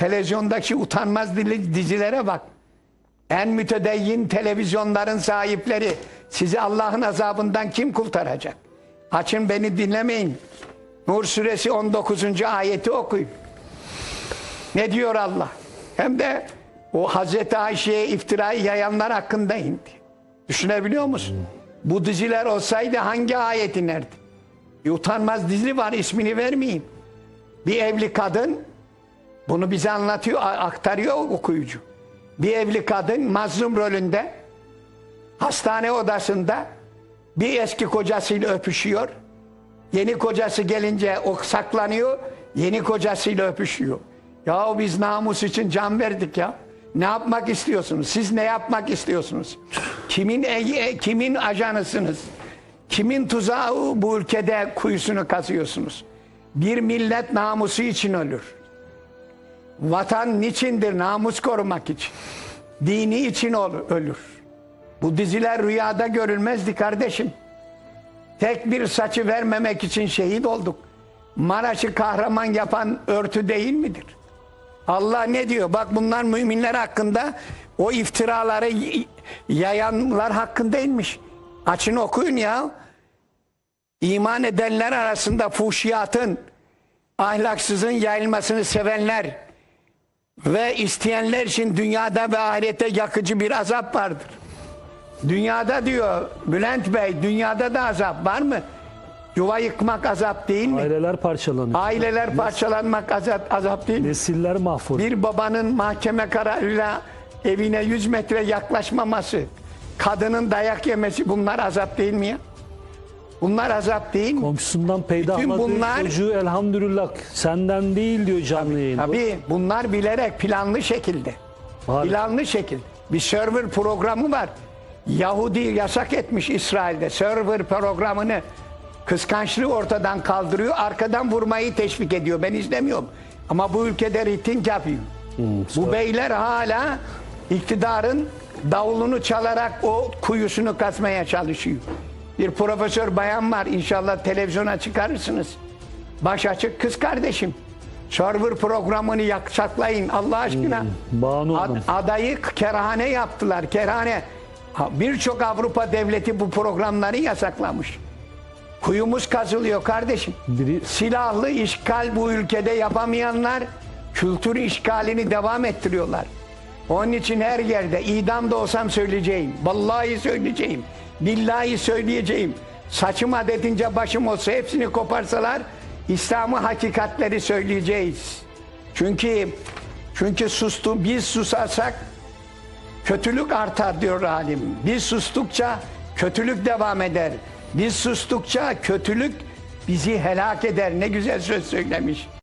televizyondaki utanmaz dizilere bak. En mütedeyyin televizyonların sahipleri sizi Allah'ın azabından kim kurtaracak? Açın beni dinlemeyin. Nur suresi 19. ayeti okuyun. Ne diyor Allah? Hem de o Hazreti Ayşe'ye iftirayı yayanlar hakkında indi. Düşünebiliyor musun? Bu diziler olsaydı hangi ayet inerdi? Bir utanmaz dizi var ismini vermeyeyim. Bir evli kadın bunu bize anlatıyor, aktarıyor okuyucu. Bir evli kadın mazlum rolünde hastane odasında bir eski kocasıyla öpüşüyor. Yeni kocası gelince o saklanıyor, yeni kocasıyla öpüşüyor. Ya biz namus için can verdik ya. Ne yapmak istiyorsunuz? Siz ne yapmak istiyorsunuz? Kimin e- kimin ajanısınız? Kimin tuzağı bu ülkede kuyusunu kazıyorsunuz? Bir millet namusu için ölür. Vatan niçindir? Namus korumak için. Dini için ol- ölür. Bu diziler rüyada görülmezdi kardeşim. Tek bir saçı vermemek için şehit olduk. Maraş'ı kahraman yapan örtü değil midir? Allah ne diyor? Bak bunlar müminler hakkında o iftiraları yayanlar hakkındaymış. Açın okuyun ya. İman edenler arasında fuhşiyatın, ahlaksızın yayılmasını sevenler ve isteyenler için dünyada ve ahirette yakıcı bir azap vardır. Dünyada diyor Bülent Bey, dünyada da azap var mı? Yuva yıkmak azap değil mi? Aileler parçalanıyor. Aileler parçalanmak azap, azap değil mi? Nesiller mahvoluyor. Bir babanın mahkeme kararıyla evine 100 metre yaklaşmaması, kadının dayak yemesi bunlar azap değil mi ya? Bunlar azap değil mi? Komşusundan peydahladığı bunlar- çocuğu elhamdülillah senden değil diyor canlı yayında. Tabii bunlar bilerek planlı şekilde. Var. Planlı şekilde. Bir server programı var. Yahudi yasak etmiş İsrail'de server programını kıskançlığı ortadan kaldırıyor. Arkadan vurmayı teşvik ediyor. Ben izlemiyorum. Ama bu ülkede riting yapıyor. bu beyler hala iktidarın davulunu çalarak o kuyusunu kazmaya çalışıyor. Bir profesör bayan var. İnşallah televizyona çıkarırsınız. Baş açık kız kardeşim. Server programını yasaklayın Allah aşkına. Banu Ad- adayı kerhane yaptılar. Kerhane. Ha, Birçok Avrupa devleti bu programları yasaklamış. Kuyumuz kazılıyor kardeşim. Biri- Silahlı işgal bu ülkede yapamayanlar kültür işgalini devam ettiriyorlar. Onun için her yerde idam da olsam söyleyeceğim. Vallahi söyleyeceğim. Billahi söyleyeceğim. Saçım adetince başım olsa hepsini koparsalar İslam'ı hakikatleri söyleyeceğiz. Çünkü çünkü sustu biz susarsak kötülük artar diyor alim. Biz sustukça kötülük devam eder. Biz sustukça kötülük bizi helak eder. Ne güzel söz söylemiş.